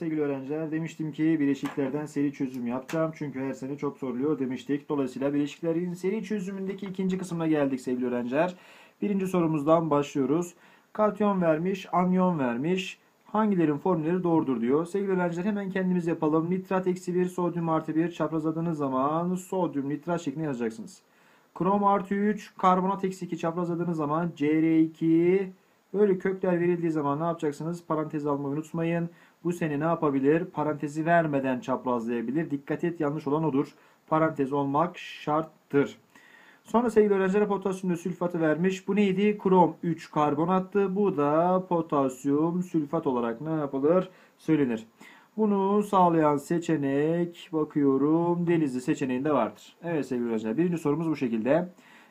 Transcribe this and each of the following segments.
Sevgili öğrenciler demiştim ki bileşiklerden seri çözüm yapacağım. Çünkü her sene çok soruluyor demiştik. Dolayısıyla bileşiklerin seri çözümündeki ikinci kısmına geldik sevgili öğrenciler. Birinci sorumuzdan başlıyoruz. Katyon vermiş, anyon vermiş. Hangilerin formülleri doğrudur diyor. Sevgili öğrenciler hemen kendimiz yapalım. Nitrat eksi 1, sodyum artı 1 çaprazladığınız zaman sodyum nitrat şeklinde yazacaksınız. Krom artı 3, karbonat eksi 2 çaprazladığınız zaman CR2 böyle kökler verildiği zaman ne yapacaksınız? Parantez almayı unutmayın. Bu sene ne yapabilir? Parantezi vermeden çaprazlayabilir. Dikkat et yanlış olan odur. Parantez olmak şarttır. Sonra sevgili öğrenciler potasyum sülfatı vermiş. Bu neydi? Krom 3 karbonattı. Bu da potasyum sülfat olarak ne yapılır? Söylenir. Bunu sağlayan seçenek bakıyorum Denizli seçeneğinde vardır. Evet sevgili öğrenciler birinci sorumuz bu şekilde.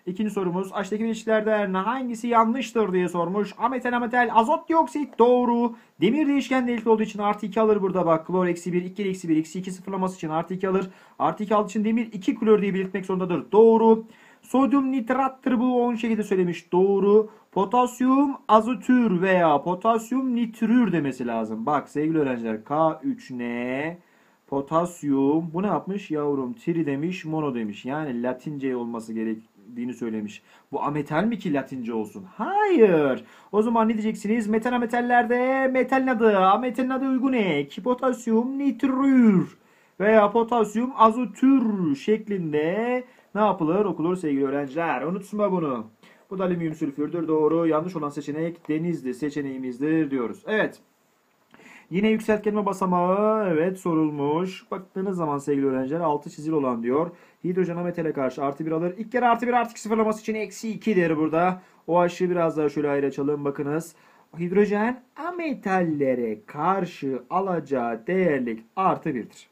İkinci sorumuz aşağıdaki bileşiklerden hangisi yanlıştır diye sormuş. Ametal ametal azot dioksit doğru. Demir değişken delikli olduğu için artı 2 alır burada bak. Klor eksi 1, 2 eksi 1, eksi 2 sıfırlaması için artı 2 alır. Artı 2 aldığı için demir 2 klor diye belirtmek zorundadır. Doğru. Sodyum nitrattır bu onun şekilde söylemiş. Doğru. Potasyum azotür veya potasyum nitrür demesi lazım. Bak sevgili öğrenciler K3N potasyum bu ne yapmış yavrum? Tri demiş, mono demiş. Yani Latince olması gerektiğini söylemiş. Bu ametal mi ki Latince olsun? Hayır. O zaman ne diyeceksiniz? Metal ametallerde metalin adı, ametalin adı uygun ek. Potasyum nitrür veya potasyum azotür şeklinde ne yapılır? Okulur sevgili öğrenciler. Unutma bunu. Bu da alüminyum sülfürdür. Doğru. Yanlış olan seçenek denizli seçeneğimizdir diyoruz. Evet. Yine yükseltgenme basamağı evet sorulmuş. Baktığınız zaman sevgili öğrenciler altı çizili olan diyor. Hidrojen ametale karşı artı 1 alır. İlk kere artı 1 artı 2 sıfırlaması için eksi 2 der burada. O aşığı biraz daha şöyle ayrı açalım. Bakınız. Hidrojen ametallere karşı alacağı değerlik artı 1'dir.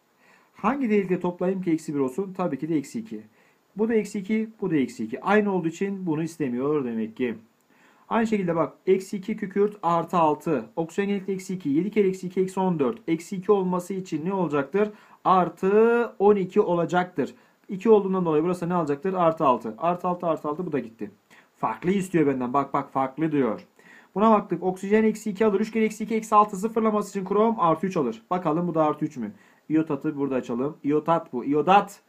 Hangi değerlikle toplayayım ki eksi 1 olsun? Tabii ki de eksi 2. Bu da eksi 2, bu da eksi 2. Aynı olduğu için bunu istemiyor demek ki. Aynı şekilde bak eksi 2 kükürt artı 6. Oksijen gelikli eksi 2. 7 kere eksi 2 eksi 14. Eksi 2 olması için ne olacaktır? Artı 12 olacaktır. 2 olduğundan dolayı burası ne alacaktır? Artı 6. Artı 6 artı 6 bu da gitti. Farklı istiyor benden. Bak bak farklı diyor. Buna baktık. Oksijen eksi 2 alır. 3 kere eksi 2 eksi 6 sıfırlaması için krom artı 3 alır. Bakalım bu da artı 3 mü? İyotatı burada açalım. İyotat bu. İyodat.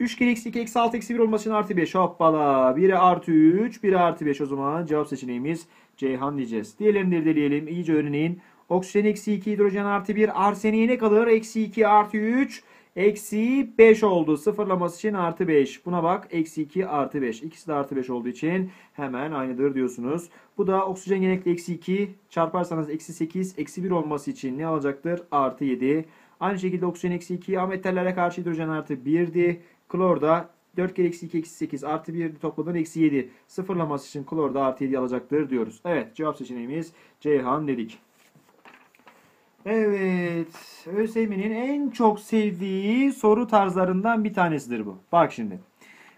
3 kere eksi 2 eksi 6 eksi 1 olması için artı 5. Hoppala. Biri artı 3. Biri artı 5 o zaman. Cevap seçeneğimiz Ceyhan diyeceğiz. Diğerlerini de. İyice öğrenin. Oksijen eksi 2 hidrojen artı 1. Arseniye ne kalır? Eksi 2 artı 3. Eksi 5 oldu. Sıfırlaması için artı 5. Buna bak. Eksi 2 artı 5. İkisi de artı 5 olduğu için hemen aynıdır diyorsunuz. Bu da oksijen genellikle eksi 2. Çarparsanız eksi 8. Eksi 1 olması için ne alacaktır? Artı 7. Aynı şekilde oksijen eksi 2. Ametallere karşı hidrojen artı 1'di. Klor da 4 kere eksi 2 eksi 8 artı 1 topladan eksi 7. Sıfırlaması için klor da artı 7 alacaktır diyoruz. Evet cevap seçeneğimiz Ceyhan dedik. Evet ÖSYM'nin en çok sevdiği soru tarzlarından bir tanesidir bu. Bak şimdi.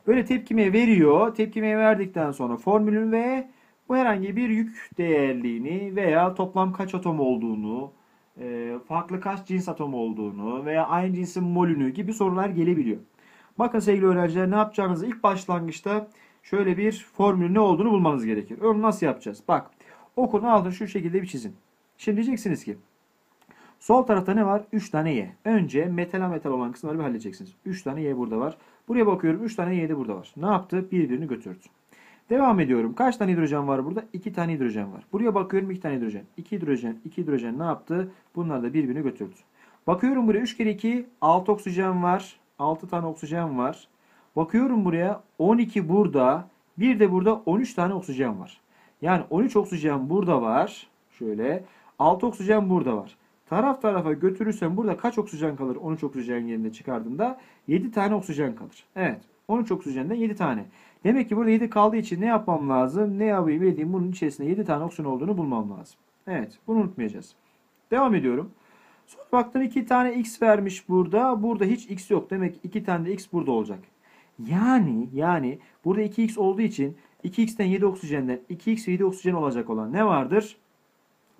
Böyle tepkime veriyor. Tepkime verdikten sonra formülün ve bu herhangi bir yük değerliğini veya toplam kaç atom olduğunu, e, farklı kaç cins atom olduğunu veya aynı cinsin molünü gibi sorular gelebiliyor. Bakın sevgili öğrenciler ne yapacağınızı ilk başlangıçta şöyle bir formül ne olduğunu bulmanız gerekir. Onu nasıl yapacağız? Bak okun altını şu şekilde bir çizin. Şimdi diyeceksiniz ki sol tarafta ne var? 3 tane Y. Önce metal metal olan kısımları bir halledeceksiniz. 3 tane Y burada var. Buraya bakıyorum 3 tane Y de burada var. Ne yaptı? Birbirini götürdü. Devam ediyorum. Kaç tane hidrojen var burada? 2 tane hidrojen var. Buraya bakıyorum 2 tane hidrojen. 2 hidrojen, 2 hidrojen ne yaptı? Bunlar da birbirini götürdü. Bakıyorum buraya 3 kere 2 6 oksijen var. 6 tane oksijen var. Bakıyorum buraya 12 burada. Bir de burada 13 tane oksijen var. Yani 13 oksijen burada var. Şöyle. 6 oksijen burada var. Taraf tarafa götürürsem burada kaç oksijen kalır? 13 oksijen yerine çıkardığımda 7 tane oksijen kalır. Evet. 13 oksijenden 7 tane. Demek ki burada 7 kaldığı için ne yapmam lazım? Ne yapayım edeyim? Bunun içerisinde 7 tane oksijen olduğunu bulmam lazım. Evet. Bunu unutmayacağız. Devam ediyorum. Sonra baktın 2 tane x vermiş burada. Burada hiç x yok. Demek ki 2 tane de x burada olacak. Yani yani burada 2x olduğu için 2x'ten 7 oksijenden 2x ve 7 oksijen olacak olan ne vardır?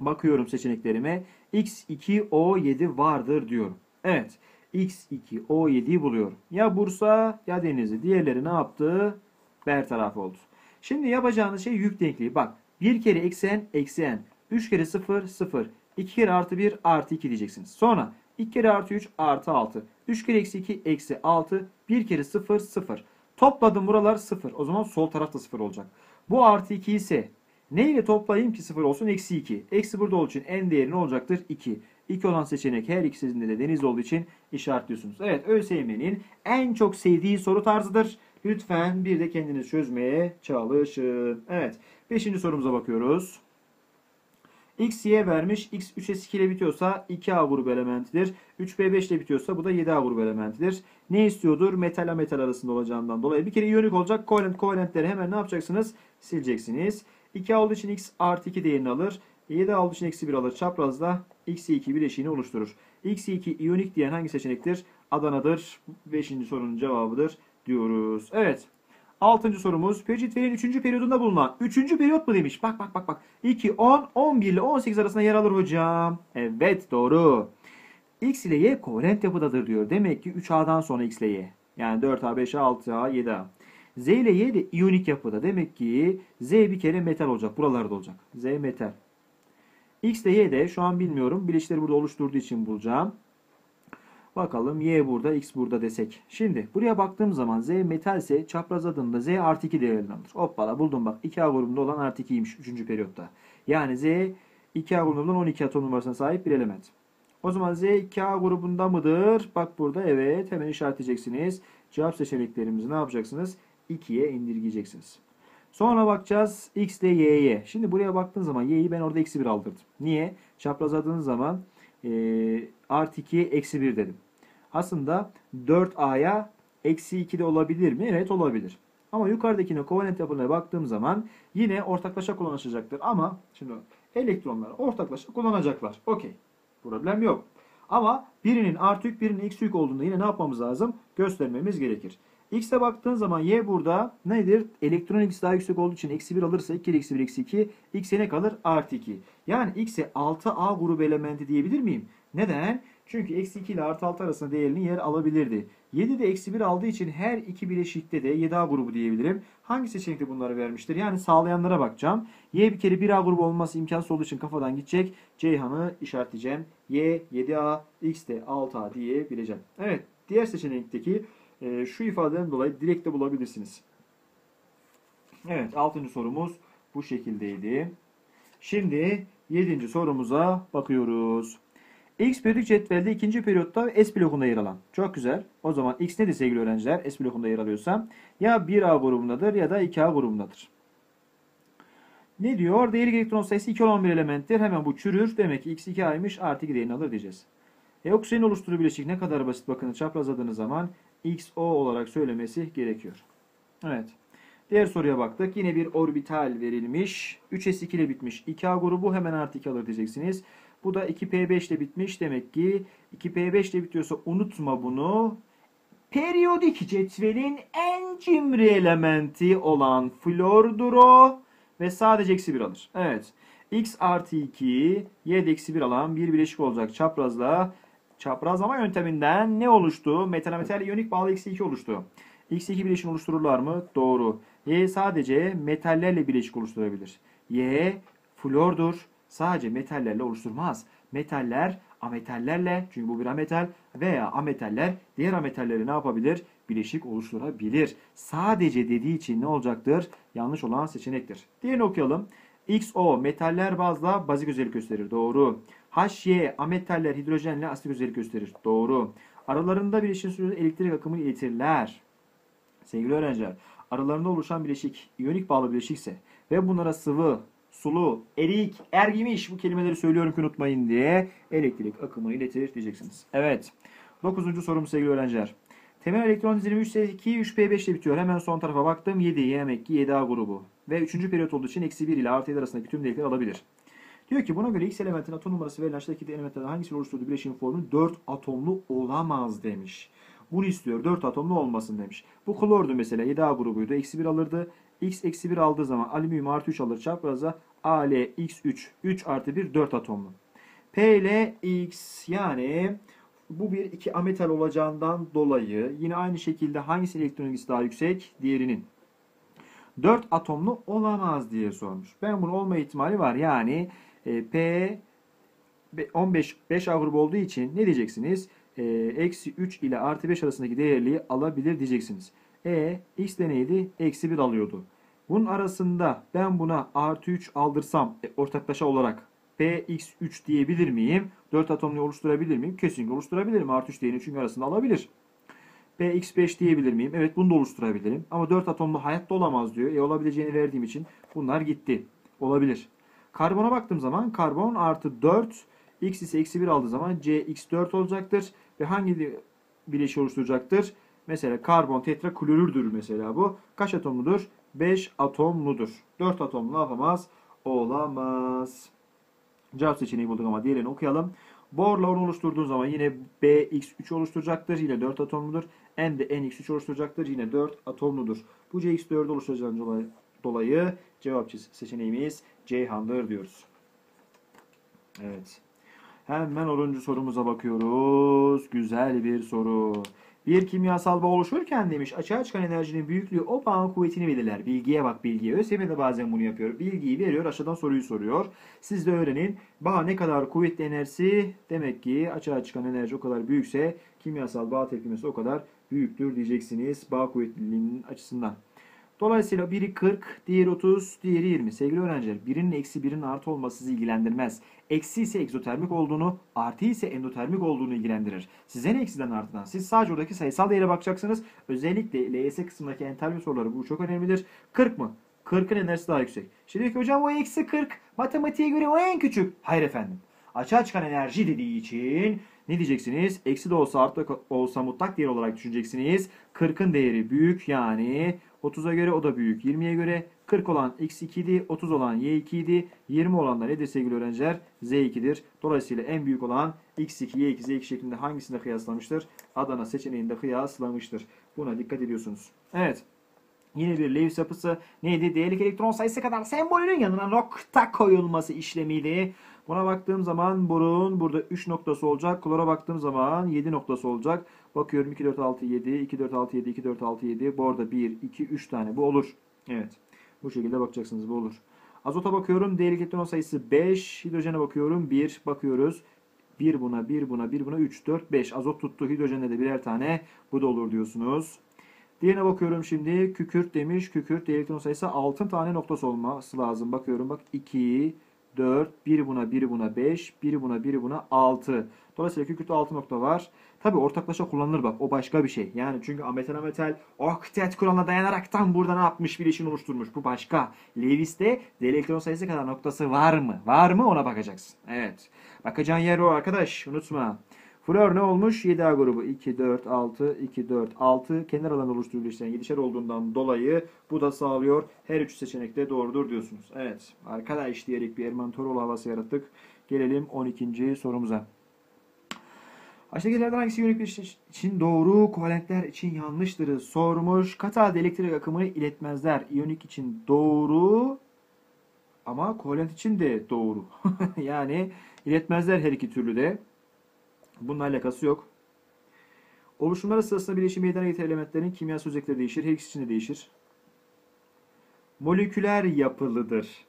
Bakıyorum seçeneklerime. X2O7 vardır diyorum. Evet. X2O7'yi buluyorum. Ya Bursa ya Denizli. Diğerleri ne yaptı? Bertaraf oldu. Şimdi yapacağınız şey yük denkliği. Bak bir kere eksi n eksi n. 3 kere 0 0. 2 kere artı 1 artı 2 diyeceksiniz. Sonra 2 kere artı 3 artı 6. 3 kere eksi 2 eksi 6. 1 kere 0 0. Topladım buralar 0. O zaman sol tarafta 0 olacak. Bu artı 2 ise ne ile toplayayım ki 0 olsun? Eksi 2. Eksi burada olduğu için en değeri ne olacaktır? 2. 2 olan seçenek her ikisinde de deniz olduğu için işaretliyorsunuz. Evet ÖSYM'nin en çok sevdiği soru tarzıdır. Lütfen bir de kendiniz çözmeye çalışın. Evet. Beşinci sorumuza bakıyoruz. X, Y vermiş. X 3S2 ile bitiyorsa 2A grubu elementidir. 3B5 ile bitiyorsa bu da 7A grubu elementidir. Ne istiyordur? Metal metal arasında olacağından dolayı. Bir kere iyonik olacak. Kovalent kovalentleri hemen ne yapacaksınız? Sileceksiniz. 2A olduğu için X artı 2 değerini alır. 7A olduğu için eksi 1 alır. Çaprazda X'i 2 bileşiğini oluşturur. X'i 2 iyonik diyen hangi seçenektir? Adana'dır. Beşinci sorunun cevabıdır diyoruz. Evet. Altıncı sorumuz. Pecitvel'in 3. periyodunda bulunan 3. periyot mu demiş? Bak bak bak bak. 2, 10, 11 ile 18 arasında yer alır hocam. Evet doğru. X ile Y kovalent yapıdadır diyor. Demek ki 3A'dan sonra X ile Y. Yani 4A, 5A, 6A, 7A. Z ile Y de iyonik yapıda. Demek ki Z bir kere metal olacak. Buralarda olacak. Z metal. X ile Y de şu an bilmiyorum. Bileşikleri burada oluşturduğu için bulacağım. Bakalım Y burada, X burada desek. Şimdi buraya baktığım zaman Z metalse çapraz adında Z artı 2 değerini alır. Hoppala buldum bak. 2A grubunda olan artı 2'ymiş 3. periyotta. Yani Z 2A grubunda olan 12 atom numarasına sahip bir element. O zaman Z 2A grubunda mıdır? Bak burada evet hemen işaretleyeceksiniz. Cevap seçeneklerimizi ne yapacaksınız? 2'ye indirgeyeceksiniz. Sonra bakacağız X ile Y'ye. Şimdi buraya baktığın zaman Y'yi ben orada eksi 1 aldırdım. Niye? Çaprazladığınız zaman e, artı 2'ye eksi 1 dedim. Aslında 4A'ya eksi 2 de olabilir mi? Evet olabilir. Ama yukarıdakine kovalent yapılarına baktığım zaman yine ortaklaşa kullanışacaktır. Ama şimdi elektronlar ortaklaşa kullanacaklar. Okey. Problem yok. Ama birinin artı yük birinin eksi yük olduğunda yine ne yapmamız lazım? Göstermemiz gerekir. X'e baktığın zaman Y burada nedir? Elektron ilgisi daha yüksek olduğu için eksi 1 alırsa 2 eksi 1 eksi 2 X'e ne kalır? Artı 2. Yani X'e 6A grubu elementi diyebilir miyim? Neden? Çünkü eksi 2 ile artı 6 arasında değerini yer alabilirdi. 7 de eksi 1 aldığı için her iki bileşikte de 7A grubu diyebilirim. Hangi seçenekte bunları vermiştir? Yani sağlayanlara bakacağım. Y bir kere 1A grubu olması imkansız olduğu için kafadan gidecek. Ceyhan'ı işaretleyeceğim. Y 7A, X de 6A diyebileceğim. Evet diğer seçenekteki e, şu ifadeden dolayı direkt de bulabilirsiniz. Evet 6. sorumuz bu şekildeydi. Şimdi 7. sorumuza bakıyoruz. X periyodik cetvelde ikinci periyotta S blokunda yer alan. Çok güzel. O zaman X nedir sevgili öğrenciler? S blokunda yer alıyorsa ya 1A grubundadır ya da 2A grubundadır. Ne diyor? Değerli elektron sayısı 2 olan bir elementtir. Hemen bu çürür. Demek ki X 2A'ymış artı 2 değerini alır diyeceğiz. E oksijenin oluşturduğu bileşik ne kadar basit bakın çaprazladığınız zaman XO olarak söylemesi gerekiyor. Evet. Diğer soruya baktık. Yine bir orbital verilmiş. 3s2 ile bitmiş. 2A grubu hemen artı 2 alır diyeceksiniz. Bu da 2P5 ile bitmiş. Demek ki 2P5 ile bitiyorsa unutma bunu. Periyodik cetvelin en cimri elementi olan flordur o. Ve sadece eksi 1 alır. Evet. X artı 2, Y de eksi 1 alan bir bileşik olacak çaprazla. Çaprazlama yönteminden ne oluştu? Metal metal iyonik bağlı eksi 2 oluştu. X2 bileşik oluştururlar mı? Doğru. Y sadece metallerle bileşik oluşturabilir. Y flordur. Sadece metallerle oluşturmaz. Metaller ametallerle çünkü bu bir ametal veya ametaller diğer ametalleri ne yapabilir? Bileşik oluşturabilir. Sadece dediği için ne olacaktır? Yanlış olan seçenektir. Diğerini okuyalım. XO metaller bazla bazik özellik gösterir. Doğru. HY ametaller hidrojenle asit özellik gösterir. Doğru. Aralarında bileşik sürücü elektrik akımını iletirler. Sevgili öğrenciler, aralarında oluşan bileşik iyonik bağlı bileşikse ve bunlara sıvı, sulu, erik, ergimiş bu kelimeleri söylüyorum ki unutmayın diye elektrik akımını iletir diyeceksiniz. Evet. Dokuzuncu sorum sevgili öğrenciler. Temel elektron dizilimi 3S2, 3P5 ile bitiyor. Hemen son tarafa baktım. 7 yemek ki 7A grubu. Ve 3. periyot olduğu için eksi 1 ile artı 7 arasındaki tüm değerleri alabilir. Diyor ki buna göre X elementin atom numarası verilen aşağıdaki elementlerden hangisini oluşturduğu bileşiğin formülü 4 atomlu olamaz demiş. Bunu istiyor. 4 atomlu olmasın demiş. Bu klordu mesela 7A grubuydu. Eksi 1 alırdı. X eksi 1 aldığı zaman alüminyum artı 3 alır çapraza. Al X3 3 artı 1 4 atomlu. P ile X yani bu bir iki ametal olacağından dolayı yine aynı şekilde hangisi elektron ilgisi daha yüksek? Diğerinin. 4 atomlu olamaz diye sormuş. Ben bunun olma ihtimali var. Yani e, P be- 15 5 A olduğu için ne diyeceksiniz? Ee, Eksi 3 ile artı 5 arasındaki değerliği alabilir diyeceksiniz. E x de neydi? Eksi 1 alıyordu. Bunun arasında ben buna artı 3 aldırsam e, ortaklaşa olarak px3 diyebilir miyim? 4 atomlu oluşturabilir miyim? Kesinlikle oluşturabilirim. Artı 3 değerini çünkü arasında alabilir. Px5 diyebilir miyim? Evet bunu da oluşturabilirim. Ama 4 atomlu hayatta olamaz diyor. E olabileceğini verdiğim için bunlar gitti. Olabilir. Karbona baktığım zaman karbon artı 4 x ise eksi 1 aldığı zaman cx4 olacaktır. Ve hangi bileşi oluşturacaktır? Mesela karbon tetraklorürdür mesela bu. Kaç atomludur? 5 atomludur. 4 atomlu yapamaz? Olamaz. Cevap seçeneği bulduk ama diğerini okuyalım. Borla onu oluşturduğun zaman yine BX3 oluşturacaktır. Yine 4 atomludur. N de NX3 oluşturacaktır. Yine 4 atomludur. Bu CX4 oluşturacağından dolayı, dolayı cevap seçeneğimiz Ceyhan'dır diyoruz. Evet. Hemen 10. sorumuza bakıyoruz. Güzel bir soru. Bir kimyasal bağ oluşurken demiş açığa çıkan enerjinin büyüklüğü o bağın kuvvetini belirler. Bilgiye bak bilgiye. ÖSYM de bazen bunu yapıyor. Bilgiyi veriyor aşağıdan soruyu soruyor. Siz de öğrenin. Bağ ne kadar kuvvetli enerjisi demek ki açığa çıkan enerji o kadar büyükse kimyasal bağ tepkimesi o kadar büyüktür diyeceksiniz bağ kuvvetliliğinin açısından. Dolayısıyla biri 40, diğeri 30, diğeri 20. Sevgili öğrenciler birinin eksi birinin artı olması sizi ilgilendirmez. Eksi ise egzotermik olduğunu, artı ise endotermik olduğunu ilgilendirir. Size ne eksiden artıdan? Siz sadece oradaki sayısal değere bakacaksınız. Özellikle LYS kısmındaki entalpi soruları bu çok önemlidir. 40 mı? 40'ın enerjisi daha yüksek. Şimdi ki hocam o eksi 40 matematiğe göre o en küçük. Hayır efendim. Açığa çıkan enerji dediği için ne diyeceksiniz? Eksi de olsa artı olsa mutlak değer olarak düşüneceksiniz. 40'ın değeri büyük yani 30'a göre o da büyük. 20'ye göre 40 olan x2 idi, 30 olan y2 idi, 20 olan da nedir sevgili öğrenciler? z2'dir. Dolayısıyla en büyük olan x2, y2, z2 şeklinde hangisinde kıyaslamıştır? Adana seçeneğinde kıyaslamıştır. Buna dikkat ediyorsunuz. Evet. Yine bir Lewis yapısı neydi? Değerlik elektron sayısı kadar sembolünün yanına nokta koyulması işlemiydi. Buna baktığım zaman burun burada 3 noktası olacak. Klora baktığım zaman 7 noktası olacak. Bakıyorum 2, 4, 6, 7, 2, 4, 6, 7, 2, 4, 6, 7. Bu arada 1, 2, 3 tane. Bu olur. Evet. Bu şekilde bakacaksınız. Bu olur. Azota bakıyorum. Değerlik elektron sayısı 5. Hidrojene bakıyorum. 1. Bakıyoruz. 1 buna, 1 buna, 1 buna, 3, 4, 5. Azot tuttu. Hidrojende de birer tane. Bu da olur diyorsunuz. Diğerine bakıyorum şimdi. Kükürt demiş. Kükürt elektron sayısı 6 tane noktası olması lazım. Bakıyorum bak 2, 4, biri buna, biri buna 5, biri buna, biri buna 6. Dolayısıyla kükürtte 6 nokta var. Tabi ortaklaşa kullanılır bak o başka bir şey. Yani çünkü ametal ametal oktet kuralına dayanaraktan burada ne yapmış bileşin oluşturmuş. Bu başka. Lewis'te elektron sayısı kadar noktası var mı? Var mı ona bakacaksın. Evet. Bakacağın yer o arkadaş unutma. Flor ne olmuş? 7A grubu. 2, 4, 6, 2, 4, 6. Kenar alanı oluşturduğu işlerin 7'şer olduğundan dolayı bu da sağlıyor. Her üç seçenek de doğrudur diyorsunuz. Evet. Arkadaş diyerek bir Erman Toroğlu havası yarattık. Gelelim 12. sorumuza. Aşağıdakilerden hangisi iyonik bir için doğru, kovalentler için yanlıştır sormuş. Katalde elektrik akımını iletmezler. İyonik için doğru ama kovalent için de doğru. yani iletmezler her iki türlü de. Bununla alakası yok. Oluşumları sırasında bileşim meydana getiren elementlerin kimyasal özellikleri değişir. Her ikisi için de değişir. Moleküler yapılıdır.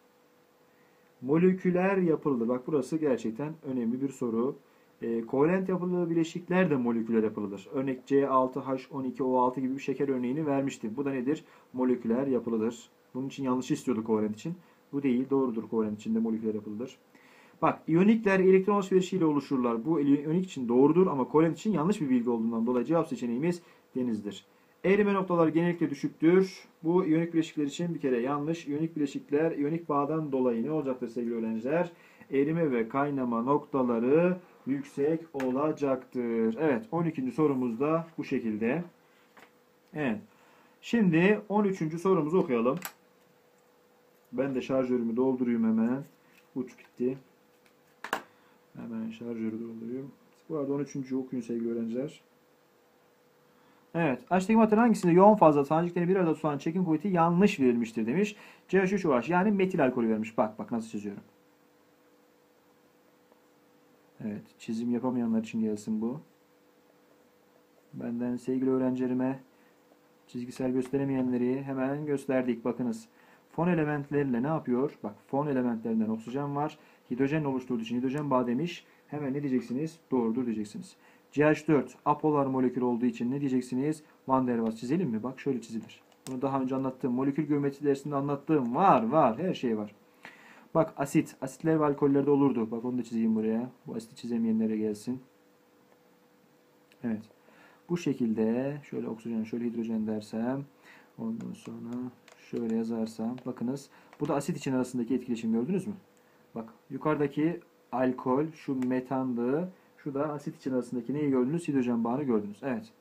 Moleküler yapılıdır. Bak burası gerçekten önemli bir soru. E, kovalent yapılı bileşikler de moleküler yapılıdır. Örnek C6H12O6 gibi bir şeker örneğini vermiştim. Bu da nedir? Moleküler yapılıdır. Bunun için yanlış istiyorduk kovalent için. Bu değil. Doğrudur kovalent için de moleküler yapılıdır. Bak iyonikler elektron alışverişiyle oluşurlar. Bu iyonik için doğrudur ama kovalent için yanlış bir bilgi olduğundan dolayı cevap seçeneğimiz denizdir. Erime noktalar genellikle düşüktür. Bu iyonik bileşikler için bir kere yanlış. İyonik bileşikler iyonik bağdan dolayı ne olacaktır sevgili öğrenciler? Erime ve kaynama noktaları yüksek olacaktır. Evet 12. sorumuz da bu şekilde. Evet. Şimdi 13. sorumuzu okuyalım. Ben de şarjörümü doldurayım hemen. Uç bitti. Hemen şarjörü doldurayım. Bu arada 13. okuyun sevgili öğrenciler. Evet. Aşağıdaki maddenin hangisinde yoğun fazla taneciklerini bir arada tutan çekim kuvveti yanlış verilmiştir demiş. CH3OH yani metil alkolü vermiş. Bak bak nasıl çiziyorum. Evet. Çizim yapamayanlar için gelsin bu. Benden sevgili öğrencilerime çizgisel gösteremeyenleri hemen gösterdik. Bakınız. Fon elementleriyle ne yapıyor? Bak fon elementlerinden oksijen var. Hidrojen oluşturduğu için hidrojen bağı demiş. Hemen ne diyeceksiniz? Doğrudur diyeceksiniz. CH4 apolar molekül olduğu için ne diyeceksiniz? Van der Waals çizelim mi? Bak şöyle çizilir. Bunu daha önce anlattığım, molekül geometri dersinde anlattığım var var her şey var. Bak asit, asitler ve alkollerde olurdu. Bak onu da çizeyim buraya. Bu asiti çizemeyenlere gelsin. Evet. Bu şekilde şöyle oksijen, şöyle hidrojen dersem ondan sonra şöyle yazarsam bakınız bu da asit için arasındaki etkileşim gördünüz mü? Bak yukarıdaki alkol şu metandı. Şu da asit için arasındaki neyi gördünüz? Hidrojen bağını gördünüz. Evet.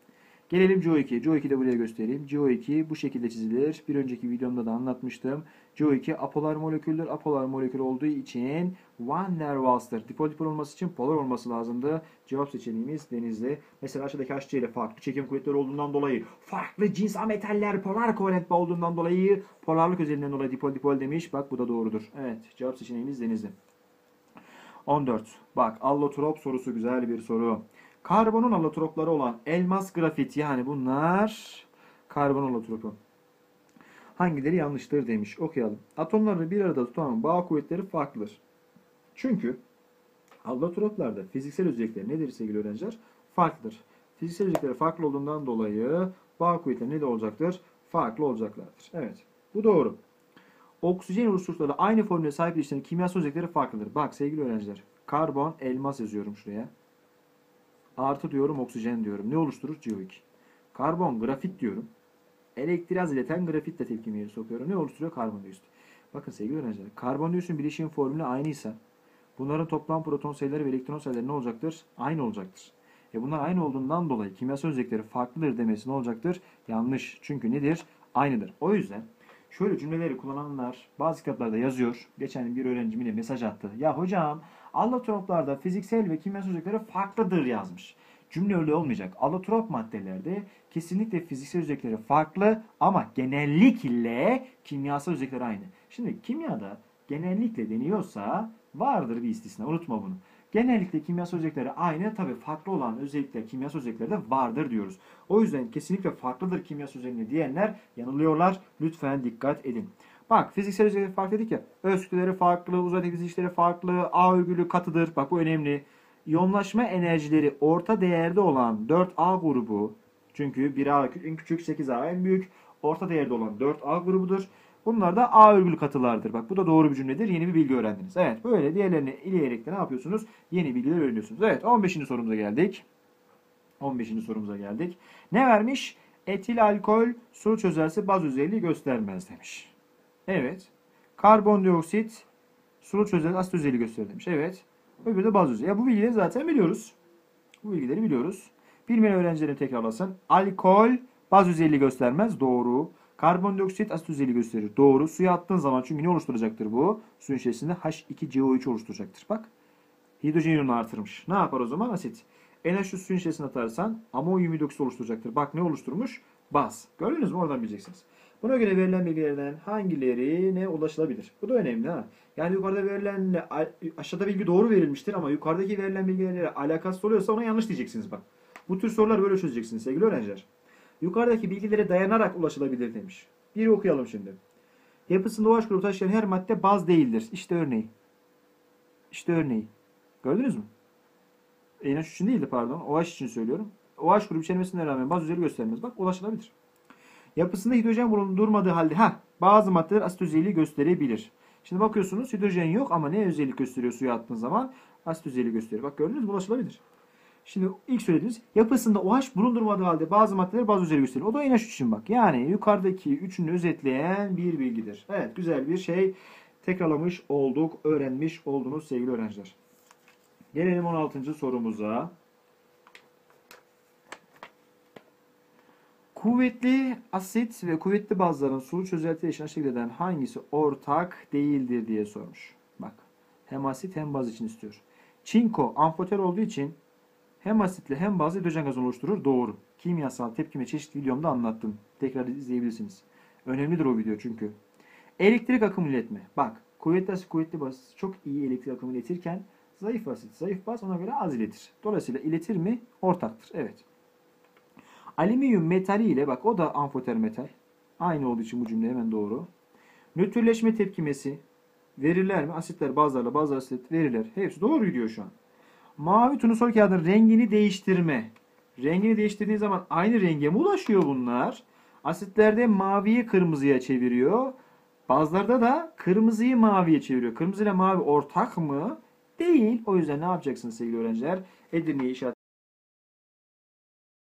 Gelelim CO2. CO2 de buraya göstereyim. CO2 bu şekilde çizilir. Bir önceki videomda da anlatmıştım. CO2 apolar moleküldür. Apolar molekül olduğu için Van der Waals'tır. Dipol olması için polar olması lazımdı. Cevap seçeneğimiz denizli. Mesela aşağıdaki HC ile farklı çekim kuvvetleri olduğundan dolayı, farklı cins ametaller polar kovalent olduğundan dolayı, polarlık özelliğinden dolayı dipol dipol demiş. Bak bu da doğrudur. Evet cevap seçeneğimiz denizli. 14. Bak allotrop sorusu güzel bir soru. Karbonun allotropları olan elmas grafit yani bunlar karbon allotropu. Hangileri yanlıştır demiş. Okuyalım. Atomlarını bir arada tutan bağ kuvvetleri farklıdır. Çünkü allotroplarda fiziksel özellikleri nedir sevgili öğrenciler? Farklıdır. Fiziksel özellikleri farklı olduğundan dolayı bağ kuvvetleri ne de olacaktır? Farklı olacaklardır. Evet. Bu doğru. Oksijen unsurları aynı formüle sahip ilişkilerin kimyasal özellikleri farklıdır. Bak sevgili öğrenciler. Karbon, elmas yazıyorum şuraya. Artı diyorum oksijen diyorum. Ne oluşturur? CO2. Karbon, grafit diyorum. Elektraz ileten grafitle tepkimeye sokuyorum. Ne oluşturuyor? Karbondioksit. Bakın sevgili öğrenciler. Karbondioksitin bileşiğin formülü aynıysa bunların toplam proton sayıları ve elektron sayıları ne olacaktır? Aynı olacaktır. E bunlar aynı olduğundan dolayı kimyasal özellikleri farklıdır demesi ne olacaktır? Yanlış. Çünkü nedir? Aynıdır. O yüzden şöyle cümleleri kullananlar bazı kitaplarda yazıyor. Geçen bir öğrencim yine mesaj attı. Ya hocam allotroplarda fiziksel ve kimyasal özellikleri farklıdır yazmış. Cümle öyle olmayacak. Allotrop maddelerde kesinlikle fiziksel özellikleri farklı ama genellikle kimyasal özellikleri aynı. Şimdi kimyada genellikle deniyorsa vardır bir istisna. Unutma bunu. Genellikle kimyasal özellikleri aynı. Tabi farklı olan özellikler kimyasal özellikleri de vardır diyoruz. O yüzden kesinlikle farklıdır kimyasal özellikleri diyenler yanılıyorlar. Lütfen dikkat edin. Bak fiziksel özellikleri farklı dedik ya. Öz farklı, uzay teknik farklı, A örgülü katıdır. Bak bu önemli. İyonlaşma enerjileri orta değerde olan 4A grubu çünkü 1A en küçük 8A en büyük orta değerde olan 4A grubudur. Bunlar da A örgülü katılardır. Bak bu da doğru bir cümledir. Yeni bir bilgi öğrendiniz. Evet böyle diğerlerini ileyerek de ne yapıyorsunuz? Yeni bilgiler öğreniyorsunuz. Evet 15. sorumuza geldik. 15. sorumuza geldik. Ne vermiş? Etil alkol su çözerse baz özelliği göstermez demiş. Evet. Karbondioksit sulu çözerse asit özelliği gösterir demiş. Evet. Öbürü de baz özelliği. Ya bu bilgileri zaten biliyoruz. Bu bilgileri biliyoruz. Bilmeyen öğrencilerim tekrarlasın. Alkol baz özelliği göstermez. Doğru. Karbondioksit asit özelliği gösterir. Doğru. Suya attığın zaman çünkü ne oluşturacaktır bu? Suyun içerisinde H2CO3 oluşturacaktır. Bak. Hidrojen iyonunu artırmış. Ne yapar o zaman? Asit. NH3 suyun içerisine atarsan amonyum hidroksit oluşturacaktır. Bak ne oluşturmuş? Baz. Gördünüz mü? Oradan bileceksiniz. Buna göre verilen bilgilerden hangilerine ulaşılabilir? Bu da önemli ha. Yani yukarıda verilenle aşağıda bilgi doğru verilmiştir ama yukarıdaki verilen bilgilerle alakası oluyorsa ona yanlış diyeceksiniz bak. Bu tür sorular böyle çözeceksiniz sevgili öğrenciler. Yukarıdaki bilgilere dayanarak ulaşılabilir demiş. Bir okuyalım şimdi. Yapısında OH grubu taşıyan her madde baz değildir. İşte örneği. İşte örneği. Gördünüz mü? NH için değildi pardon. OH için söylüyorum. OH grubu içermesine rağmen baz üzeri göstermez. Bak ulaşılabilir. Yapısında hidrojen bulundurmadığı halde ha bazı maddeler asit özelliği gösterebilir. Şimdi bakıyorsunuz hidrojen yok ama ne özellik gösteriyor suya attığın zaman? Asit özelliği gösteriyor. Bak gördünüz mü? Ulaşılabilir. Şimdi ilk söylediğimiz yapısında OH bulundurmadığı halde bazı maddeler bazı özelliği gösteriyor. O da NH3 için bak. Yani yukarıdaki üçünü özetleyen bir bilgidir. Evet güzel bir şey tekrarlamış olduk, öğrenmiş oldunuz sevgili öğrenciler. Gelelim 16. sorumuza. Kuvvetli asit ve kuvvetli bazların sulu çözelti eşine şekil eden hangisi ortak değildir diye sormuş. Bak hem asit hem baz için istiyor. Çinko amfoter olduğu için hem asitle hem bazlı hidrojen gazı oluşturur. Doğru. Kimyasal tepkime çeşit videomda anlattım. Tekrar izleyebilirsiniz. Önemlidir o video çünkü. Elektrik akımı iletme. Bak kuvvetli asit kuvvetli baz çok iyi elektrik akımı iletirken zayıf asit zayıf baz ona göre az iletir. Dolayısıyla iletir mi? Ortaktır. Evet. Alüminyum metali ile bak o da amfoter metal. Aynı olduğu için bu cümle hemen doğru. Nötrleşme tepkimesi Veriler mi? Asitler, bazlarla, bazı asit, veriler. Hepsi doğru gidiyor şu an. Mavi turnusol kağıdın rengini değiştirme. Rengini değiştirdiği zaman aynı renge mi ulaşıyor bunlar? Asitlerde maviyi kırmızıya çeviriyor. Bazılarda da kırmızıyı maviye çeviriyor. Kırmızı ile mavi ortak mı? Değil. O yüzden ne yapacaksınız sevgili öğrenciler? Edirne'yi işaret